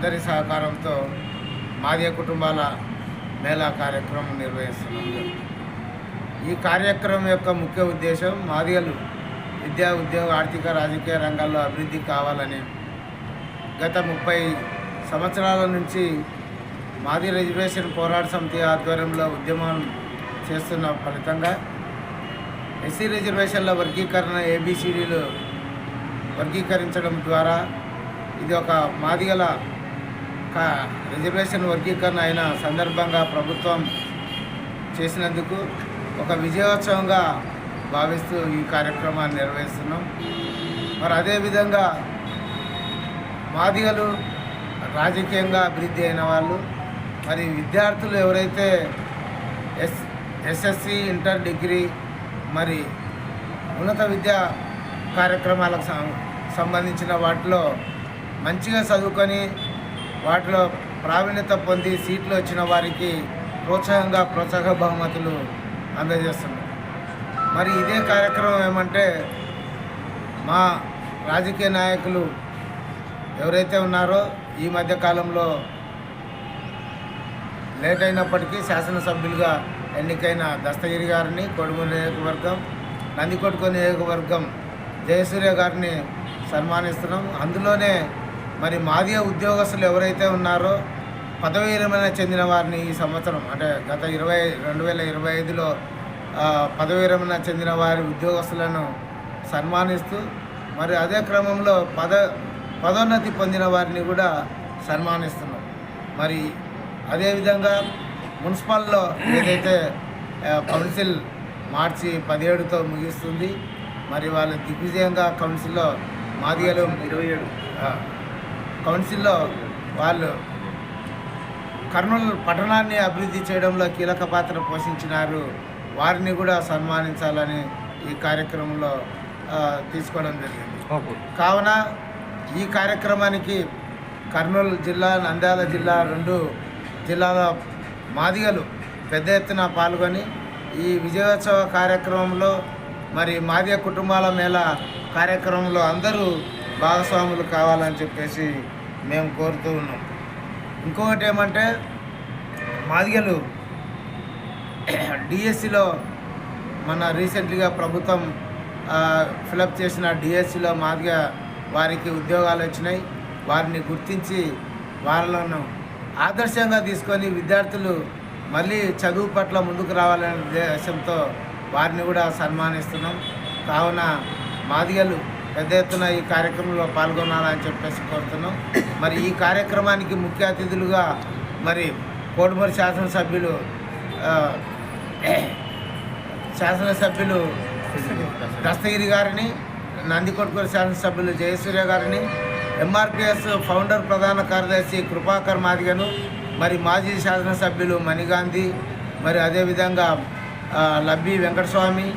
అందరి సహకారంతో మాదిగ కుటుంబాల మేళా కార్యక్రమం నిర్వహిస్తున్నాం. ఈ కార్యక్రమం యొక్క ముఖ్య ఉద్దేశం మాదిగలు విద్యా ఉద్యోగ ఆర్థిక రాజకీయ రంగాల్లో అభివృద్ధి కావాలని గత ముప్పై సంవత్సరాల నుంచి మాది రిజర్వేషన్ పోరాట సమితి ఆధ్వర్యంలో ఉద్యమం చేస్తున్న ఫలితంగా ఎస్సీ రిజర్వేషన్ల వర్గీకరణ ఏబిసిడీలు వర్గీకరించడం ద్వారా ఇది ఒక మాదిగల రిజర్వేషన్ వర్గీకరణ అయిన సందర్భంగా ప్రభుత్వం చేసినందుకు ఒక విజయోత్సవంగా భావిస్తూ ఈ కార్యక్రమాన్ని నిర్వహిస్తున్నాం. మరి అదేవిధంగా మాదిగలు రాజకీయంగా అభివృద్ధి అయిన వాళ్ళు మరి విద్యార్థులు ఎవరైతే ఎస్ ఎస్ఎస్సి ఇంటర్ డిగ్రీ మరి ఉన్నత విద్యా కార్యక్రమాలకు సంబంధించిన వాటిలో మంచిగా చదువుకొని వాటిలో ప్రావీణ్యత పొంది సీట్లు వచ్చిన వారికి ప్రోత్సాహంగా ప్రోత్సాహ బహుమతులు అందజేస్తున్నారు మరి ఇదే కార్యక్రమం ఏమంటే మా రాజకీయ నాయకులు ఎవరైతే ఉన్నారో ఈ మధ్య కాలంలో లేట్ అయినప్పటికీ శాసనసభ్యులుగా ఎన్నికైన దస్తగిరి గారిని కొడుగు నియోజకవర్గం నందికొట్టుకు నియోజకవర్గం జయసూర్య గారిని సన్మానిస్తున్నాం. అందులోనే మరి మాదిగ ఉద్యోగస్తులు ఎవరైతే ఉన్నారో పదవి విరమణ చెందిన వారిని ఈ సంవత్సరం అంటే గత ఇరవై రెండు వేల ఇరవై ఐదులో పదవి విరమణ చెందిన వారి ఉద్యోగస్తులను సన్మానిస్తూ మరి అదే క్రమంలో పద పదోన్నతి పొందిన వారిని కూడా సన్మానిస్తున్నాం మరి అదేవిధంగా మున్సిపల్లో ఏదైతే కౌన్సిల్ మార్చి పదిహేడుతో ముగిస్తుంది మరి వాళ్ళు దిగ్విజయంగా కౌన్సిల్లో మాదిగలు ఇరవై ఏడు. కౌన్సిల్లో వాళ్ళు కర్నూలు పట్టణాన్ని అభివృద్ధి చేయడంలో కీలక పాత్ర పోషించినారు. వారిని కూడా సన్మానించాలని ఈ కార్యక్రమంలో తీసుకోవడం జరిగింది. కావున ఈ కార్యక్రమానికి కర్నూలు జిల్లా నంద్యాల జిల్లా రెండు జిల్లాల మాదిగలు పెద్ద ఎత్తున పాల్గొని ఈ విజయోత్సవ కార్యక్రమంలో మరి మాదిగ కుటుంబాల మేళ కార్యక్రమంలో అందరూ భాగస్వాములు కావాలని చెప్పేసి మేము కోరుతూ ఉన్నాం. ఇంకొకటి ఏమంటే మాదిగలు డిఎస్సిలో మన రీసెంట్గా ప్రభుత్వం ఫిలప్ చేసిన డిఎస్సిలో మాదిగ వారికి ఉద్యోగాలు వచ్చినాయి. వారిని గుర్తించి వాళ్ళను ఆదర్శంగా తీసుకొని విద్యార్థులు మళ్ళీ చదువు పట్ల ముందుకు రావాలనే ఉద్దేశంతో వారిని కూడా సన్మానిస్తున్నాం. కావున మాదిగలు పెద్ద ఎత్తున ఈ కార్యక్రమంలో పాల్గొనాలని చెప్పేసి కోరుతున్నాం. మరి ఈ కార్యక్రమానికి ముఖ్య అతిథులుగా మరి కోడుమూరి శాసనసభ్యులు శాసనసభ్యులు దస్తగిరి గారిని నందికొట్కూరు శాసనసభ్యులు జయసూర్య గారిని ఎంఆర్పిఎస్ ఫౌండర్ ప్రధాన కార్యదర్శి కృపాకర్ మాదిగను మరి మాజీ శాసనసభ్యులు మణిగాంధీ మరి అదేవిధంగా లబ్బి వెంకటస్వామి